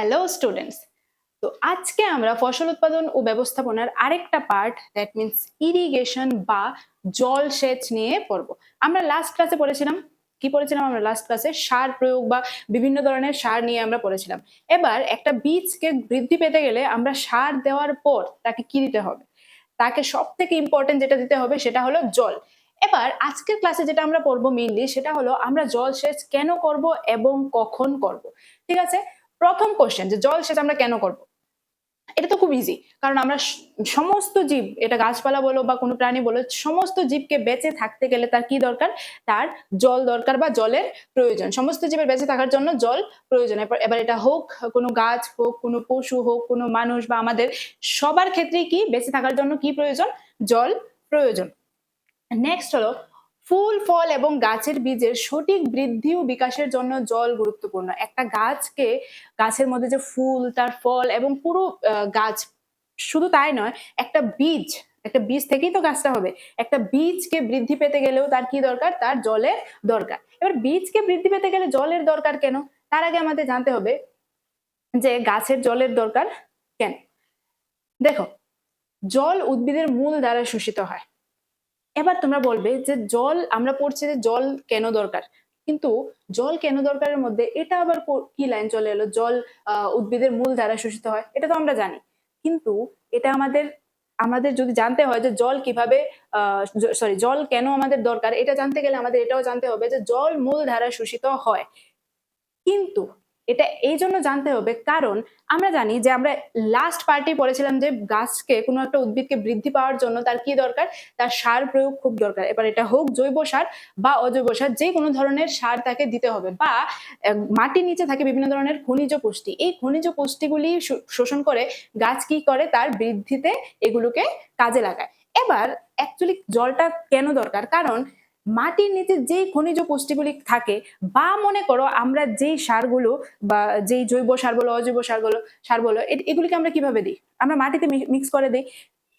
Hello students তো আজকে আমরা ফসল উৎপাদন ও ব্যবস্থাপনার আরেকটা পার্ট দ্যাট মিনস ইরিগেশন বা জলসেচ নিয়ে পড়ব। আমরা লাস্ট ক্লাসে পড়েছিলাম। কি পড়েছিলাম আমরা লাস্ট ক্লাসে সার প্রয়োগ বা বিভিন্ন ধরনের সার নিয়ে আমরা পড়েছিলাম। এবার একটা বীজকে বৃদ্ধি পেতে গেলে আমরা সার দেওয়ার পর তাকে কি দিতে হবে? তাকে সব থেকে ইম্পর্টেন্ট যেটা দিতে হবে সেটা হলো জল। এবার আজকের ক্লাসে যেটা আমরা পড়ব মেইনলি সেটা হলো আমরা জলসেচ কেন করব এবং কখন করব? ঠিক আছে? প্রথম কোশ্চেন যে জলসেচ আমরা কেন করব? এটা তো খুব ইজি কারণ আমরা সমস্ত জীব, এটা গাছপালা বলো বা কোনো প্রাণী বলো, সমস্ত জীবকে বেঁচে থাকতে গেলে তার কি দরকার? তার জল দরকার বা জলের প্রয়োজন। সমস্ত জীবের বেঁচে থাকার জন্য জল প্রয়োজন। এবার এটা হোক, কোনো গাছ হোক, কোনো পশু হোক, কোনো মানুষ বা আমাদের, সবার ক্ষেত্রেই কি বেঁচে থাকার জন্য কি প্রয়োজন? জল প্রয়োজন। নেক্সট হলো ফুল, ফল এবং গাছের বীজের সঠিক বৃদ্ধি ও বিকাশের জন্য জল গুরুত্বপূর্ণ। একটা গাছকে, গাছের মধ্যে যে ফুল, তার ফল এবং পুরো গাছ, শুধু তাই নয়, একটা বীজ একটা বীজ থেকেই তো গাছটা হবে। একটা বীজকে বৃদ্ধি পেতে গেলেও তার কি দরকার? তার জলের দরকার। এবার বীজকে বৃদ্ধি পেতে গেলে জলের দরকার কেন? তার আগে আমাদের জানতে হবে যে গাছের জলের দরকার কেন। দেখো, জল উদ্ভিদের মূল দ্বারা শোষিত হয়। এবার তোমরা বলবে যে জল, আমরা পড়ছি যে জল কেন দরকার? কিন্তু জল কেন দরকারের মধ্যে এটা আবার কি লাইন চলে এলো? জল উদ্ভিদের মূল দ্বারা শোষিত হয়, এটা তো আমরা জানি। কিন্তু এটা আমাদের আমাদের যদি জানতে হয় যে জল কীভাবে সরি জল কেন আমাদের দরকার, এটা জানতে গেলে আমাদের এটাও জানতে হবে যে জল মূল ধারা শোষিত হয়। কিন্তু এটা এই জন্য জানতে হবে, কারণ আমরা জানি যে আমরা লাস্ট পার্টি পড়েছিলাম যে গাছকে, কোনো একটা উদ্ভিদকে বৃদ্ধি পাওয়ার জন্য তার কি দরকার? তার সার প্রয়োগ খুব দরকার। এবার এটা হোক জৈব সার বা অজৈব সার, যে কোনো ধরনের সার তাকে দিতে হবে বা মাটির নিচে থাকে বিভিন্ন ধরনের খনিজ পুষ্টি। এই খনিজ পুষ্টিগুলি শোষণ করে গাছ কি করে? তার বৃদ্ধিতে এগুলোকে কাজে লাগায়। এবার অ্যাকচুয়ালি জলটা কেন দরকার? কারণ মাটির নিচে যেই খনিজ পুষ্টিগুলি থাকে, বা মনে করো আমরা যেই সারগুলো বা যেই জৈব সার বলো, অজৈব সার বলো সার বলো এগুলিকে আমরা কীভাবে দিই? আমরা মাটিতে মিক্স করে দিই।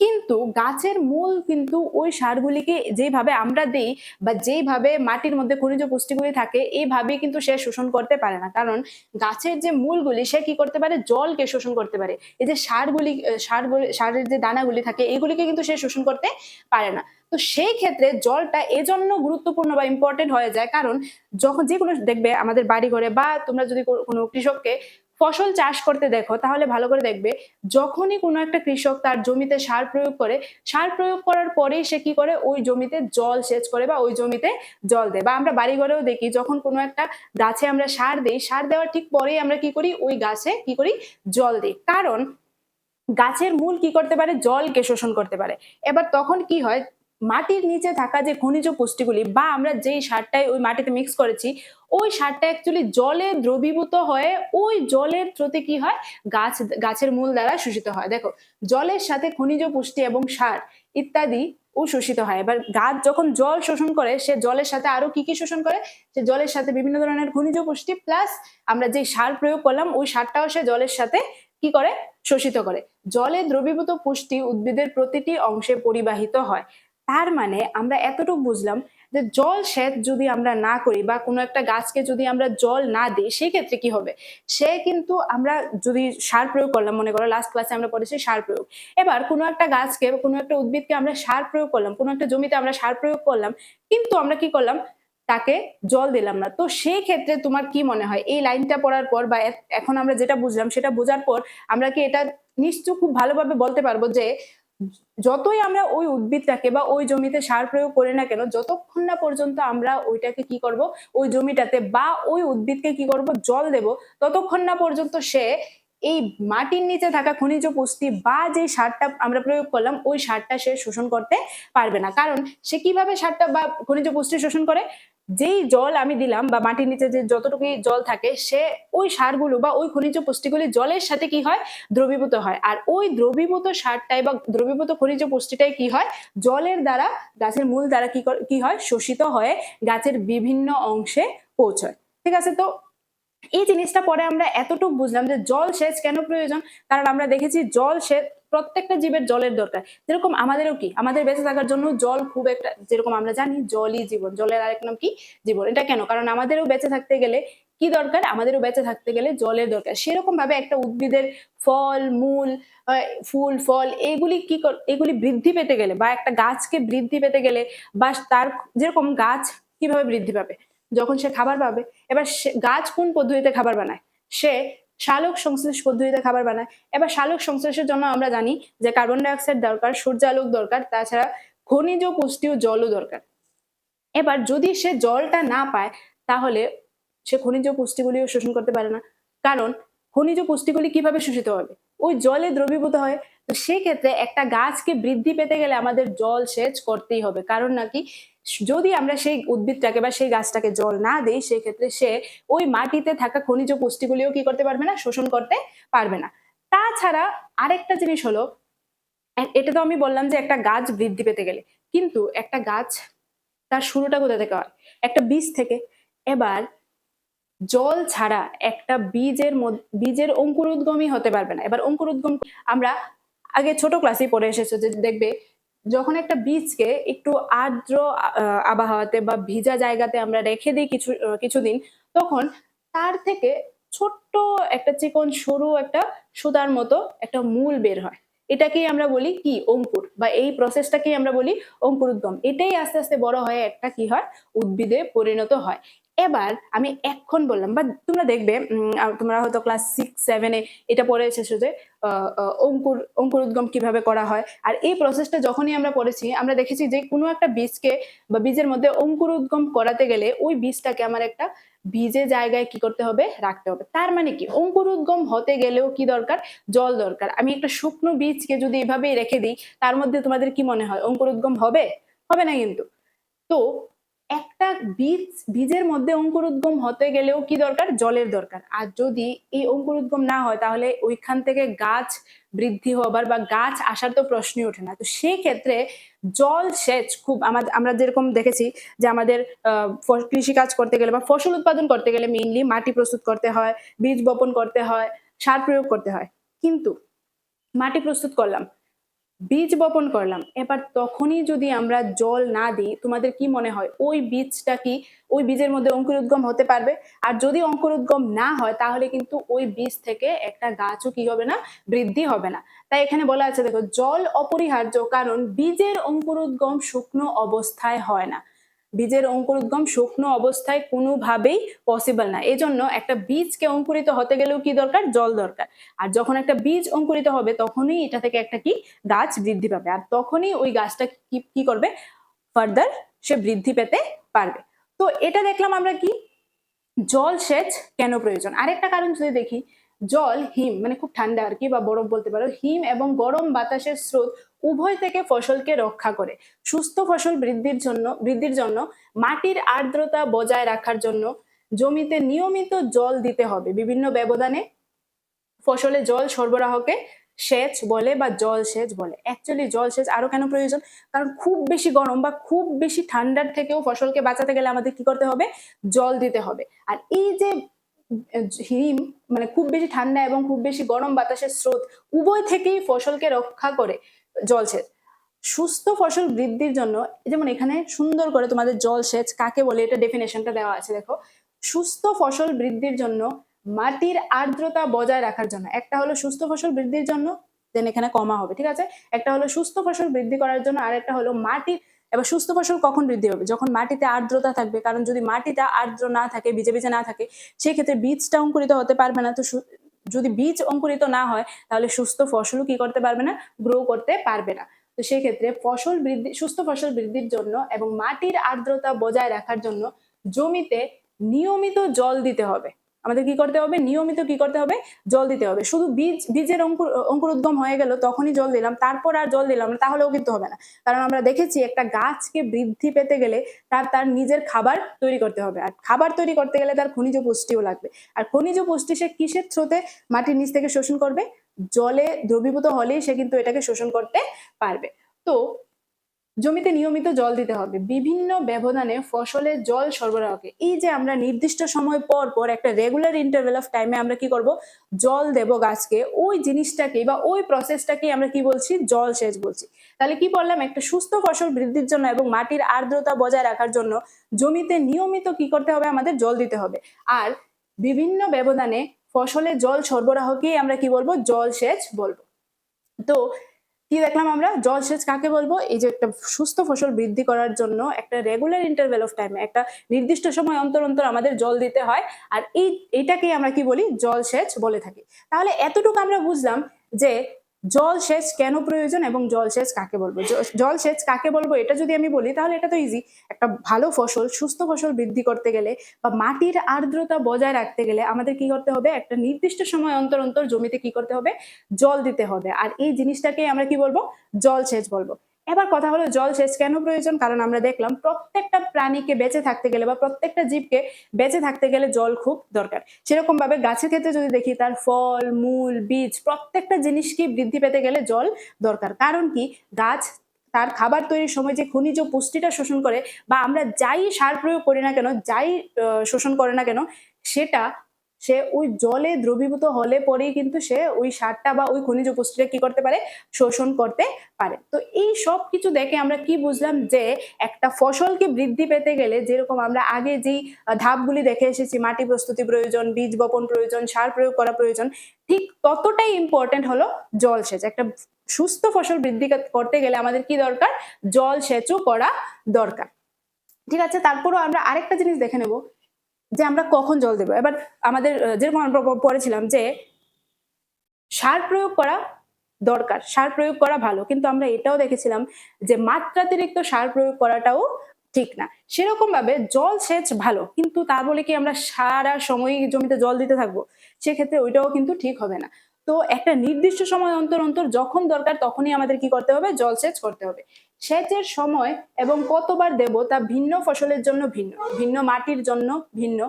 কিন্তু গাছের মূল কিন্তু ওই সারগুলিকে যেভাবে আমরা দিই বা যেইভাবে মাটির মধ্যে খনিজ পুষ্টিগুলি থাকে এইভাবে কিন্তু সে শোষণ করতে পারে না। কারণ গাছের যে মূলগুলি, সে কি করতে পারে? জলকে শোষণ করতে পারে। এই যে সারগুলি সারগুলি সারের যে দানাগুলি থাকে, এগুলিকে কিন্তু সে শোষণ করতে পারে না। তো সেই ক্ষেত্রে জলটা এজন্য গুরুত্বপূর্ণ বা ইম্পর্টেন্ট হয়ে যায়। কারণ যখন যে কোনো দেখবে আমাদের বাড়ি ঘরে বা তোমরা যদি কোনো কৃষককে ফসল চাষ করতে দেখো, তাহলে ভালো করে দেখবে, যখনই কোনো একটা কৃষক তার জমিতে সার প্রয়োগ করে, সার প্রয়োগ করার পরেই সে কি করে? ওই জমিতে জল সেচ করে বা ওই জমিতে জল দেয়। বা আমরা বাড়ি ঘরেও দেখি, যখন কোনো একটা গাছে আমরা সার দিই, সার দেওয়ার ঠিক পরেই আমরা কি করি? ওই গাছে কি করি? জল দিই। কারণ গাছের মূল কি করতে পারে? জলকে শোষণ করতে পারে। এবার তখন কি হয়? মাটির নিচে থাকা যে খনিজ পুষ্টিগুলি বা আমরা যেই সারটাই ওই মাটিতে মিক্স করেছি, ওই সারটা অ্যাকচুয়ালি জলে দ্রবীভূত হয়ে ওই জলের থ্রোতে কি হয়? গাছ, গাছের মূল দ্বারা শোষিত হয়। দেখো, জলের সাথে খনিজ পুষ্টি এবং সার ইত্যাদি ও শোষিত হয়। এবার গাছ যখন জল শোষণ করে, সে জলের সাথে আরও কি কি শোষণ করে? সে জলের সাথে বিভিন্ন ধরনের খনিজ পুষ্টি প্লাস আমরা যে সার প্রয়োগ করলাম, ওই সারটাও সে জলের সাথে কি করে? শোষিত করে। জলে দ্রবীভূত পুষ্টি উদ্ভিদের প্রতিটি অংশে পরিবাহিত হয়। তার মানে আমরা এতটুকু বুঝলাম যে জল সেচ যদি আমরা না করি বা কোনো একটা গাছকে যদি আমরা জল না দিই, সেক্ষেত্রে কি হবে? সে কিন্তু আমরা যদি সার প্রয়োগ করলাম, মনে করো লাস্ট ক্লাসে আমরা পড়েছি সার প্রয়োগ। এবার কোনো একটা গাছকে কোনো একটা উদ্ভিদকে আমরা সার প্রয়োগ করলাম, কোনো একটা জমিতে আমরা সার প্রয়োগ করলাম, কিন্তু আমরা কি করলাম? তাকে জল দিলাম না। তো সেই ক্ষেত্রে তোমার কি মনে হয়? এই লাইনটা পড়ার পর বা এখন আমরা যেটা বুঝলাম, সেটা বোঝার পর আমরা কি এটা নিশ্চয় খুব ভালোভাবে বলতে পারব যে যতই আমরা ওই উদ্ভিদটাকে বা ওই জমিতে সার প্রয়োগ করি না কেন, যতক্ষণ না পর্যন্ত আমরা ওইটাকে কি করব, ওই জমিটাতে বা ওই উদ্ভিদকে কি করব, জল দেব, ততক্ষণ না পর্যন্ত সে এই মাটির নিচে থাকা খনিজ পুষ্টি বা যে সারটা আমরা প্রয়োগ করলাম, ওই সারটা সে শোষণ করতে পারবে না। কারণ সে কীভাবে সারটা বা খনিজ পুষ্টি শোষণ করে? যেই জল আমি দিলাম বা মাটির নিচে যে যতটুকু জল থাকে, সে ওই সারগুলো বা ওই খনিজ পুষ্টিগুলি জলের সাথে কি হয়? দ্রবীভূত হয়। আর ওই দ্রবীভূত সারটাই বা দ্রবীভূত খনিজ পুষ্টিটাই কি হয়? জলের দ্বারা, গাছের মূল দ্বারা কি কি হয়? শোষিত হয়ে গাছের বিভিন্ন অংশে পৌঁছয়। ঠিক আছে? তো এই জিনিসটা পরে আমরা এতটুকু বুঝলাম যে জল সেচ কেন প্রয়োজন? কারণ আমরা দেখেছি জল সেচ প্রত্যেকটা জীবের জলের দরকার। যেরকম আমাদেরও কি? আমাদের বেঁচে থাকার জন্য জল খুব একটা, যেরকম আমরা জানি জলই জীবন। জলের আরেক নাম কি? জীবন। এটা কেন? কারণ আমাদেরও বেঁচে থাকতে গেলে কি দরকার? আমাদেরও বেঁচে থাকতে গেলে জলের দরকার। সেরকম ভাবে একটা উদ্ভিদের ফল, মূল ফুল, ফল, এগুলি কি এগুলি বৃদ্ধি পেতে গেলে বা একটা গাছকে বৃদ্ধি পেতে গেলে বা তার যেরকম গাছ কীভাবে বৃদ্ধি পাবে? যখন সে খাবার পাবে, এবার গাছ কোন পদ্ধতিতে খাবার বানায়? সে শালক সংশ্লেষ পদ্ধতিতে খাবার বানায়। এবার শালক সংশ্লেষের জন্য আমরা জানি যে কার্বন ডাইঅক্সাইড দরকার, সূর্যালোক দরকার, তাছাড়া খনিজ পুষ্টি ও জলও দরকার। এবার যদি সে জলটা না পায়, তাহলে সে খনিজ পুষ্টিগুলিও শোষণ করতে পারে না। কারণ খনিজ পুষ্টিগুলি কীভাবে শোষিত হবে? ওই জলে দ্রবীভূত হয়। তো সেই ক্ষেত্রে একটা গাছকে বৃদ্ধি পেতে গেলে আমাদের জল সেচ করতেই হবে। কারণ নাকি যদি আমরা সেই উদ্ভিদটাকে বা সেই গাছটাকে জল না দেই সেই ক্ষেত্রে সে ওই মাটিতে থাকা খনিজ পুষ্টিগুলিও কি করতে পারবে না? শোষণ করতে পারবে না। তাছাড়া আরেকটা জিনিস হলো এটা তো আমি বললাম যে একটা গাছ বৃদ্ধি পেতে গেলে। কিন্তু একটা গাছ, তার শুরুটা কোথা থেকে হয়? একটা বীজ থেকে। এবার জল ছাড়া একটা বীজের বীজের অঙ্কুরোদ্গমই হতে পারবে না। এবার অঙ্কুরোদ্গম আমরা আগে ছোট ক্লাসেই পড়ে এসেছ যে দেখবে যখন একটা বীজকে একটু আর্দ্র আবহাওয়াতে বা ভিজা জায়গাতে আমরা রেখে দিই কিছু কিছুদিন, তখন তার থেকে ছোট্ট একটা চিকন সরু একটা সুতার মতো একটা মূল বের হয়। এটাকেই আমরা বলি কি? অঙ্কুর। বা এই প্রসেসটাকেই আমরা বলি অঙ্কুরোদ্গম। এটাই আস্তে আস্তে বড় হয়ে একটা কি হয়? উদ্ভিদে পরিণত হয়। এবার আমি এখন বললাম বা তোমরা দেখবে তোমরা হয়তো ক্লাস সিক্স সেভেনে এটা পড়ে এসেছ যে আহ, অঙ্কুর অঙ্কুরোদ্গম কীভাবে করা হয়। আর এই প্রসেসটা যখনই আমরা পড়েছি আমরা দেখেছি যে কোনো একটা বীজকে বা বীজের মধ্যে অঙ্কুরোদ্গম করাতে গেলে ওই বীজটাকে আমার একটা ভিজে জায়গায় কি করতে হবে? রাখতে হবে। তার মানে কি? অঙ্কুরোদ্গম হতে গেলেও কি দরকার? জল দরকার। আমি একটা শুকনো বীজকে যদি এভাবেই রেখে দিই তার মধ্যে তোমাদের কি মনে হয়? অঙ্কুরোদ্গম হবে? হবে না কিন্তু। তো একটা বীজ, বীজের মধ্যে অঙ্কুরোদ্গম হতে গেলেও কি দরকার? জলের দরকার। আর যদি এই অঙ্কুরোদ্গম না হয়, তাহলে ওইখান থেকে গাছ বৃদ্ধি হবার বা গাছ আসার তো প্রশ্নই ওঠে না। তো সেই ক্ষেত্রে জল সেচ খুব আমাদের আমরা যেরকম দেখেছি যে আমাদের কৃষি কাজ করতে গেলে বা ফসল উৎপাদন করতে গেলে মেইনলি মাটি প্রস্তুত করতে হয়, বীজ বপন করতে হয়, সার প্রয়োগ করতে হয়। কিন্তু মাটি প্রস্তুত করলাম বীজ বপন করলাম। এবার তখনই যদি আমরা জল না দিই, তোমাদের কি মনে হয়? ওই বীজটা কি, ওই বীজের মধ্যে অঙ্কুরোদ্গম হতে পারবে? আর যদি অঙ্কুরোদ্গম না হয়, তাহলে কিন্তু ওই বীজ থেকে একটা গাছও কি হবে না, বৃদ্ধি হবে না। তাই এখানে বলা আছে, দেখো, জল অপরিহার্য, কারণ বীজের অঙ্কুরোদ্গম শুকনো অবস্থায় হয় না। বীজের অঙ্কুরোদ্গম শুকনো অবস্থায় কোনোভাবেই পসিবল না। এজন্য একটা বীজকে অঙ্কুরিত হতে গেলেও কি দরকার? জল দরকার। আর যখন একটা বীজ অঙ্কুরিত হবে, তখনই এটা থেকে একটা কি? গাছ বৃদ্ধি পাবে। আর তখনই ওই গাছটা কি কি করবে? ফার্দার সে বৃদ্ধি পেতে পারবে। তো এটা দেখলাম আমরা কি? জল সেচ কেন প্রয়োজন? আরেকটা কারণ যদি দেখি জল, হিম মানে খুব ঠান্ডা আর কি বা বরফ বলতে পারো, হিম এবং গরম বাতাসের স্রোত উভয় থেকে ফসলকে রক্ষা করে। সুস্থ ফসল বৃদ্ধির জন্য বৃদ্ধির জন্য মাটির আর্দ্রতা বজায় রাখার জন্য জমিতে নিয়মিত জল দিতে হবে। বিভিন্ন ব্যবধানে ফসলে জল সরবরাহকে সেচ বলে বা জল সেচ বলে। অ্যাকচুয়ালি জল সেচ আরও কেন প্রয়োজন? কারণ খুব বেশি গরম বা খুব বেশি ঠান্ডার থেকেও ফসলকে বাঁচাতে গেলে আমাদের কি করতে হবে? জল দিতে হবে। আর এই যে হিম মানে খুব বেশি ঠান্ডা এবং খুব বেশি গরম বাতাসের স্রোত উভয় থেকেই ফসলকে রক্ষা করে, জলসেচ। সুস্থ ফসল বৃদ্ধির জন্য, যেমন এখানে সুন্দর করে তোমাদের জলসেচ কাকে বলে এটা ডেফিনেশনটা দেওয়া আছে, দেখো। সুস্থ ফসল বৃদ্ধির জন্য মাটির আর্দ্রতা বজায় রাখার জন্য, একটা হলো সুস্থ ফসল বৃদ্ধির জন্য দেন এখানে কমা হবে, ঠিক আছে? একটা হলো সুস্থ ফসল বৃদ্ধি করার জন্য আর একটা হলো মাটির এবার সুস্থ ফসল কখন বৃদ্ধি হবে যখন মাটিতে আর্দ্রতা থাকবে, কারণ যদি মাটিটা আর্দ্র না থাকে ভিজে ভিজে না থাকে সেই ক্ষেত্রে বীজটা অঙ্কুরিত হতে পারবে না। তো যদি বীজ অঙ্কুরিত না হয়, তাহলে সুস্থ ফসলও কি করতে পারবে না? গ্রো করতে পারবে না। তো সেই ক্ষেত্রে ফসল বৃদ্ধি, সুস্থ ফসল বৃদ্ধির জন্য এবং মাটির আর্দ্রতা বজায় রাখার জন্য জমিতে নিয়মিত জল দিতে হবে। আমাদের কি করতে হবে? নিয়মিত কি করতে হবে? জল দিতে হবে। শুধু বীজ, বীজের অঙ্কুর অঙ্কুর অঙ্কুরোদ্গম হয়ে গেল, তখনই জল দিলাম। তারপর আর জল দিলাম না, তাহলেও কিন্তু হবে না। কারণ আমরা দেখেছি একটা গাছকে বৃদ্ধি পেতে গেলে তার তার নিজের খাবার তৈরি করতে হবে। আর খাবার তৈরি করতে গেলে তার খনিজ পুষ্টিও লাগবে। আর খনিজ পুষ্টি সে কিসের স্রোতে মাটির নিচ থেকে শোষণ করবে? জলে দ্রবীভূত হলেই সে কিন্তু এটাকে শোষণ করতে পারবে। তো জমিতে নিয়মিত জল দিতে হবে। বিভিন্ন ব্যবধানে ফসলের জল সরবরাহকে। এই যে আমরা নির্দিষ্ট সময় পর পর একটা রেগুলার ইন্টারভেল অফ টাইমে আমরা কি করব? জল দেব গাছকে। ওই জিনিসটাকে বা ওই প্রসেসটাকে আমরা কি বলছি? জল সেচ বলছি। তাহলে কি বললাম একটা সুস্থ ফসল বৃদ্ধির জন্য এবং মাটির আর্দ্রতা বজায় রাখার জন্য জমিতে নিয়মিত কি করতে হবে? আমাদের জল দিতে হবে। আর বিভিন্ন ব্যবধানে ফসলে জল সরবরাহকেই আমরা কি বলব? জল সেচ বলব। তো কি দেখলাম আমরা? জলসেচ কাকে বলব? এই যে একটা সুস্থ ফসল বৃদ্ধি করার জন্য একটা রেগুলার ইন্টারভেল অফ টাইম একটা নির্দিষ্ট সময় অন্তর অন্তর আমাদের জল দিতে হয়। আর এই, এটাকেই আমরা কি বলি? জলসেচ বলে থাকি। তাহলে এতটুকু আমরা বুঝলাম যে জলসেচ কেন প্রয়োজন এবং জলসেচ কাকে বলব? জলসেচ কাকে বলব এটা যদি আমি বলি, তাহলে এটা তো ইজি একটা ভালো ফসল, সুস্থ ফসল বৃদ্ধি করতে গেলে বা মাটির আর্দ্রতা বজায় রাখতে গেলে আমাদের কি করতে হবে? একটা নির্দিষ্ট সময় অন্তর অন্তর জমিতে কি করতে হবে? জল দিতে হবে। আর এই জিনিসটাকে আমরা কি বলব? জলসেচ বলব। এবার কথা হলো জলসেচ কেন প্রয়োজন? কারণ আমরা দেখলাম প্রত্যেকটা প্রাণীকে বেঁচে থাকতে গেলে বা প্রত্যেকটা জীবকে বেঁচে থাকতে গেলে জল খুব দরকার। সেরকম ভাবে গাছের ক্ষেত্রে যদি দেখি তার ফল, মূল, বীজ প্রত্যেকটা জিনিসকে বৃদ্ধি পেতে গেলে জল দরকার। কারণ কি? গাছ তার খাবার তৈরির সময় যে খনিজ পুষ্টিটা শোষণ করে বা আমরা যাই সার প্রয়োগ করি না কেন, যাই শোষণ করে না কেন, সেটা সে ওই জলে দ্রবীভূত হলে পরেই কিন্তু সে ওই সারটা বা ওই খনিজ পুষ্টিটা কি করতে পারে? শোষণ করতে পারে। তো এই সব কিছু দেখে আমরা কি বুঝলাম যে একটা ফসলকে বৃদ্ধি পেতে গেলে যেরকম আমরা আগে যেই ধাপগুলি দেখে এসেছি, মাটি প্রস্তুতি প্রয়োজন, বীজ বপন প্রয়োজন, সার প্রয়োগ করা প্রয়োজন, ঠিক ততটাই ইম্পর্টেন্ট হলো জলসেচ একটা সুস্থ ফসল বৃদ্ধি করতে গেলে আমাদের কি দরকার? জলসেচও করা দরকার। ঠিক আছে, তারপরও আমরা আরেকটা জিনিস দেখে নেব। যে আমরা কখন জল দেবো। এবার আমাদের যেরকম আমরা পড়েছিলাম যে সার প্রয়োগ করা দরকার, সার প্রয়োগ করা ভালো, কিন্তু আমরা এটাও দেখেছিলাম যে মাত্রাতিরিক্ত সার প্রয়োগ করাটাও ঠিক না। সেরকম ভাবে জল সেচ ভালো, কিন্তু তা বলে কি আমরা সারা সময় জমিতে জল দিতে থাকব? সেক্ষেত্রে ওইটাও কিন্তু ঠিক হবে না। তো একটা নির্দিষ্ট সময় অন্তর অন্তর যখন দরকার তখনই আমাদের কি করতে হবে? জল সেচ করতে হবে। সেচের সময় এবং কতবার দেব তা ভিন্ন ফসলের জন্য ভিন্ন ভিন্ন মাটির জন্য ভিন্ন,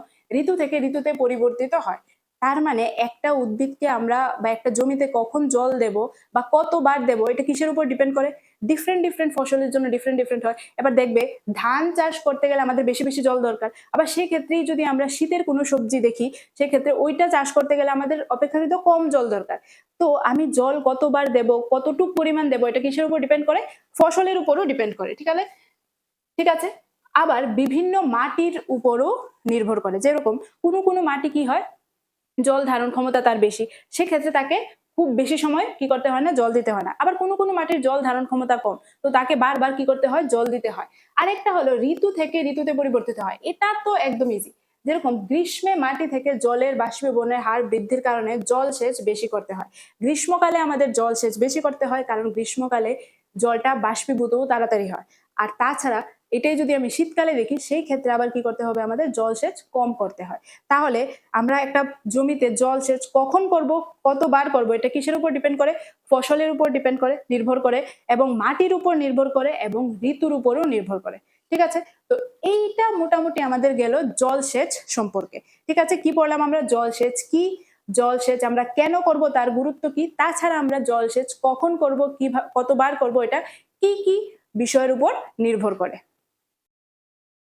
ঋতু থেকে ঋতুতে পরিবর্তিত হয়। তার মানে একটা উদ্ভিদকে আমরা বা একটা জমিতে কখন জল দেব বা কতবার দেব, এটা কিসের উপর ডিপেন্ড করে? ডিফারেন্ট ডিফারেন্ট ফসলের জন্য ডিফারেন্ট ডিফারেন্ট হয়। এবার দেখবে, ধান চাষ করতে গেলে আমাদের বেশি বেশি জল দরকার। আবার সেক্ষেত্রেই যদি আমরা শীতের কোনো সবজি দেখি, সেক্ষেত্রে ওইটা চাষ করতে গেলে আমাদের অপেক্ষাকৃত কম জল দরকার। তো আমি জল কতবার দেব, কতটুক পরিমাণ দেব, এটা কিসের উপর ডিপেন্ড করে? ফসলের উপরও ডিপেন্ড করে, ঠিক আছে? ঠিক আছে? আবার বিভিন্ন মাটির উপরও নির্ভর করে। যেরকম কোনো কোনো মাটি কি হয়? জল ধারণ ক্ষমতা তার বেশি। সেক্ষেত্রে তাকে খুব বেশি সময় কি করতে হয় না, জল দিতে হয় না। আবার কোনো কোনো মাটির জল ধারণ ক্ষমতা কম, তো তাকে বারবার কি করতে হয়? জল দিতে হয়। আরেকটা হলো, ঋতু থেকে ঋতুতে পরিবর্তিত হয়। এটা তো একদম ইজি যেরকম গ্রীষ্মে মাটি থেকে জলের বাষ্পীভবনের হার বৃদ্ধির কারণে জল সেচ বেশি করতে হয়। গ্রীষ্মকালে আমাদের জল সেচ বেশি করতে হয়, কারণ গ্রীষ্মকালে জলটা বাষ্পীভূতও তাড়াতাড়ি হয়। আর তাছাড়া এটাই যদি আমি শীতকালে দেখি, সেই ক্ষেত্রে আবার কি করতে হবে? আমাদের জলসেচ কম করতে হয়। তাহলে আমরা একটা জমিতে জলসেচ কখন করব? কতবার করব? এটা কিসের উপর ডিপেন্ড করে? ফসলের উপর ডিপেন্ড করে, নির্ভর করে, এবং মাটির উপর নির্ভর করে, এবং ঋতুর উপরও নির্ভর করে। ঠিক আছে? তো এইটা মোটামুটি আমাদের গেল জলসেচ সম্পর্কে। ঠিক আছে? কি পড়লাম আমরা? জলসেচ কি? জলসেচ আমরা কেন করব? তার গুরুত্ব কি? তাছাড়া আমরা জলসেচ কখন করব? কি কতবার করব? এটা কি কি বিষয়ের উপর নির্ভর করে?